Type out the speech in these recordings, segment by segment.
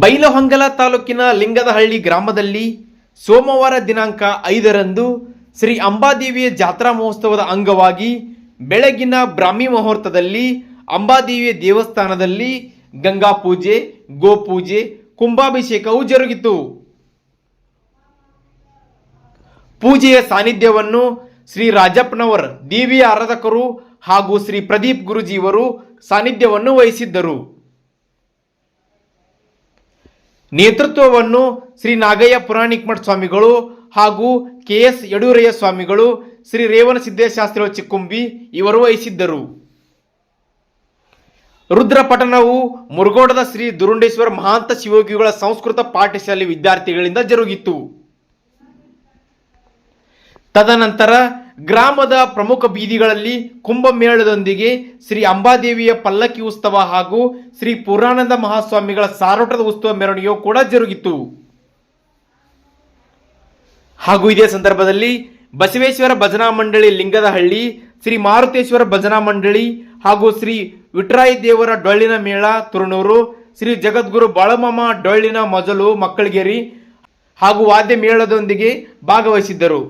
ಬೈಲಹೊಂಗಲ ತಾಲೂಕಿನ ಲಿಂಗದಹಳ್ಳಿ ಗ್ರಾಮದಲ್ಲಿ ಸೋಮವಾರ ದಿನಾಂಕ ಐದರಂದು ಶ್ರೀ ಅಂಬಾದೇವಿಯ ಜಾತ್ರಾ ಮಹೋತ್ಸವದ ಅಂಗವಾಗಿ ಬೆಳಗಿನ ಬ್ರಾಹ್ಮಿ ಮುಹೂರ್ತದಲ್ಲಿ ಅಂಬಾದೇವಿಯ ದೇವಸ್ಥಾನದಲ್ಲಿ ಗಂಗಾ ಪೂಜೆ, ಗೋಪೂಜೆ, ಕುಂಭಾಭಿಷೇಕವು ಜರುಗಿತು. ಪೂಜೆಯ ಸಾನ್ನಿಧ್ಯವನ್ನು ಶ್ರೀ ರಾಜಪ್ಪನವರ್, ದೇವಿಯ ಆರಾಧಕರು ಹಾಗೂ ಶ್ರೀ ಪ್ರದೀಪ್ ಗುರುಜಿಯವರು ಸಾನ್ನಿಧ್ಯವನ್ನು ವಹಿಸಿದ್ದರು. ನೇತೃತ್ವವನ್ನು ಶ್ರೀ ನಾಗಯ್ಯ ಪುರಾಣಿಕಮಠ ಸ್ವಾಮಿಗಳು ಹಾಗೂ ಕೆ ಎಸ್ ಯಡೂರಯ್ಯ ಸ್ವಾಮಿಗಳು ಶ್ರೀ ರೇವಣ ಸಿದ್ದೇಶಾಸ್ತ್ರಿ ಚಿಕ್ಕುಂಬಿ ಇವರು ವಹಿಸಿದ್ದರು. ರುದ್ರಪಟನವು ಮುರುಗೋಡದ ಶ್ರೀ ದುರುಂಡೇಶ್ವರ ಮಹಾಂತ ಶಿವಯೋಗಿಗಳ ಸಂಸ್ಕೃತ ಪಾಠಶಾಲೆ ವಿದ್ಯಾರ್ಥಿಗಳಿಂದ ಜರುಗಿತು. ತದನಂತರ ಗ್ರಾಮದ ಪ್ರಮುಖ ಬೀದಿಗಳಲ್ಲಿ ಕುಂಭಮೇಳದೊಂದಿಗೆ ಶ್ರೀ ಅಂಬಾದೇವಿಯ ಪಲ್ಲಕ್ಕಿ ಉತ್ಸವ ಹಾಗೂ ಶ್ರೀ ಪುರಾನಂದ ಮಹಾಸ್ವಾಮಿಗಳ ಸಾರೋಟದ ಉತ್ಸವ ಮೆರವಣಿಗೆಯು ಕೂಡ ಜರುಗಿತು. ಹಾಗೂ ಇದೇ ಸಂದರ್ಭದಲ್ಲಿ ಬಸವೇಶ್ವರ ಭಜನಾ ಮಂಡಳಿ ಲಿಂಗದಹಳ್ಳಿ, ಶ್ರೀ ಮಾರುತೇಶ್ವರ ಭಜನಾ ಮಂಡಳಿ ಹಾಗೂ ಶ್ರೀ ವಿಟ್ರಾಯಿ ದೇವರ ಡೊಳ್ಳಿನ ಮೇಳ ತುರುನೂರು, ಶ್ರೀ ಜಗದ್ಗುರು ಬಾಳಮಮ್ಮ ಡೊಳ್ಳಿನ ಮೊದಲು ಮಕ್ಕಳಗೇರಿ ಹಾಗೂ ವಾದ್ಯ ಮೇಳದೊಂದಿಗೆ ಭಾಗವಹಿಸಿದ್ದರು.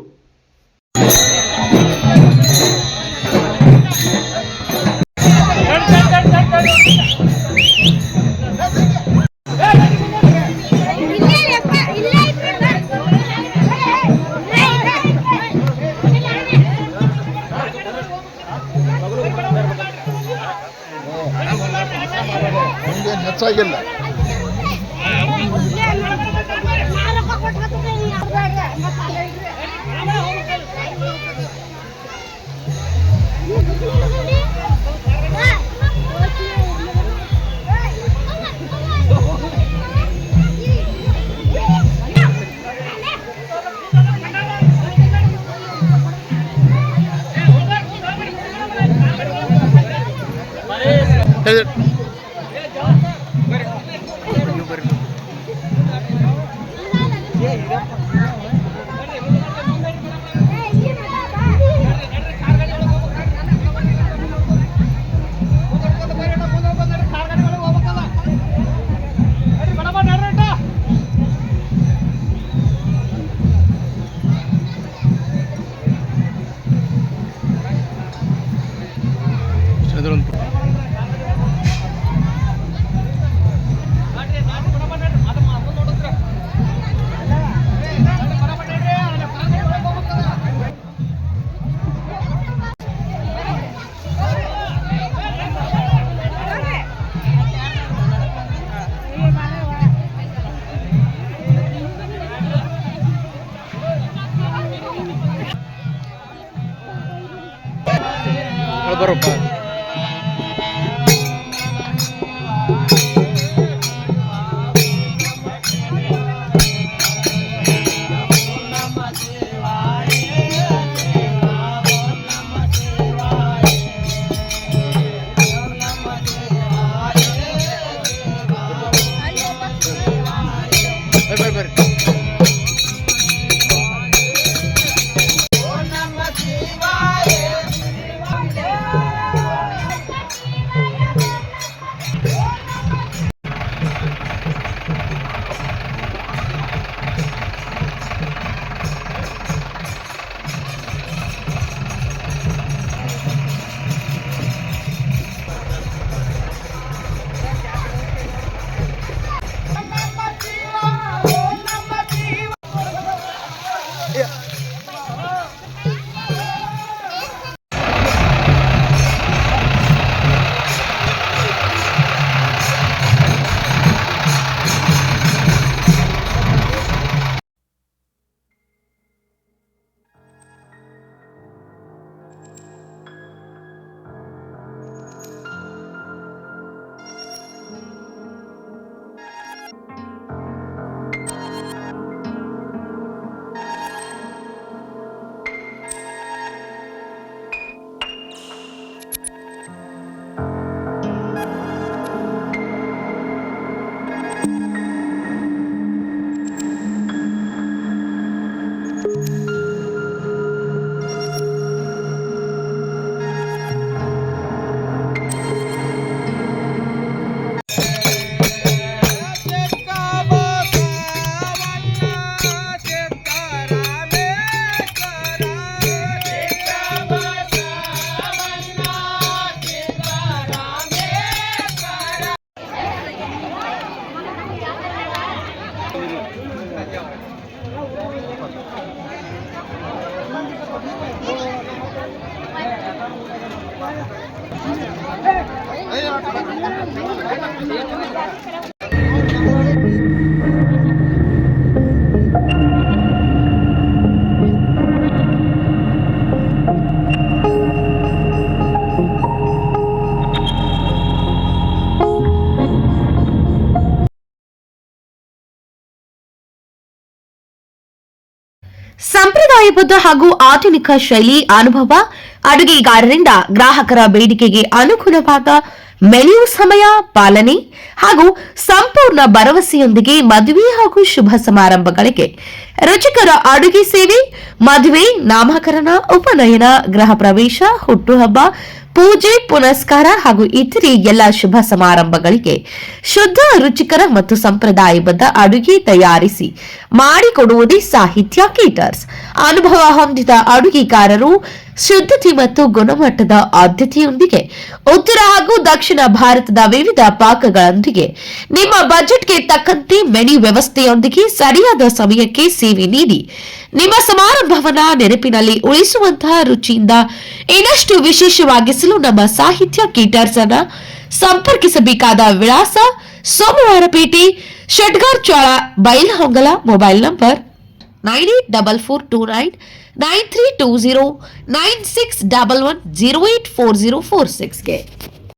ಹೆಚ್ಚಾಗಿಲ್ಲ ಇಲ್ಲೇ ನಾ ಹೇಳಿ berubah ಸಂಪ್ರದಾಯಬದ್ಧ ಹಾಗೂ ಆಧುನಿಕ ಶೈಲಿ ಅನುಭವ ಅಡುಗೆಗಾರರಿಂದ ಗ್ರಾಹಕರ ಬೇಡಿಕೆಗೆ ಅನುಗುಣವಾದ ಮೆನು ಸಮಯ, ಪಾಲನೆ ಹಾಗೂ ಸಂಪೂರ್ಣ ಭರವಸೆಯೊಂದಿಗೆ ಮದುವೆ ಹಾಗೂ ಶುಭ ಸಮಾರಂಭಗಳಿಗೆ ರುಚಿಕರ ಅಡುಗೆ ಸೇವೆ, ಮದುವೆ, ನಾಮಕರಣ, ಉಪನಯನ, ಗೃಹ ಪ್ರವೇಶ ಹುಟ್ಟುಹಬ್ಬ ಪೂಜೆ, ಪುನಸ್ಕಾರ ಹಾಗೂ ಇತರೆ ಎಲ್ಲ ಶುಭ ಸಮಾರಂಭಗಳಿಗೆ ಶುದ್ಧ, ರುಚಿಕರ ಮತ್ತು ಸಂಪ್ರದಾಯಬದ್ಧ ಅಡುಗೆ ತಯಾರಿಸಿ ಮಾಡಿಕೊಡುವುದೇ ಸಾಹಿತ್ಯ ಕೇಟರ್ಸ್ ಅನುಭವ ಹೊಂದಿದ ಅಡುಗೆಗಾರರು ಶುದ್ಧತೆ ಮತ್ತು ಗುಣಮಟ್ಟದ ಆದ್ಯತೆಯೊಂದಿಗೆ ಉತ್ತರ ಹಾಗೂ ದಕ್ಷಿಣ ಭಾರತದ ವಿವಿಧ ಪಾಕಗಳೊಂದಿಗೆ ನಿಮ್ಮ ಬಜೆಟ್ಗೆ ತಕ್ಕಂತೆ ಮೆನು ವ್ಯವಸ್ಥೆಯೊಂದಿಗೆ ಸರಿಯಾದ ಸಮಯಕ್ಕೆ ಸೇವೆ ನೀಡಿ ನಿಮ್ಮ ಸಮಾರಂಭವನ್ನ ನೆನಪಿನಲ್ಲಿ ಉಳಿಸುವಂತಹ ರುಚಿಯಿಂದ ಇನ್ನಷ್ಟು ವಿಶೇಷವಾಗಿಸಲು ನಮ್ಮ ಸಾಹಿತ್ಯ ಕೀಟರ್ಸ್ ಅನ್ನ ಸಂಪರ್ಕಿಸಬೇಕಾದ ವಿಳಾಸ ಸೋಮವಾರಪೇಟೆ ಷಡ್ಗಾರ್ Chawl Bailhongal mobile number nine eight double four two nine nine three two zero nine six double one zero eight four zero four ಸಿಕ್ಸ್ಗೆ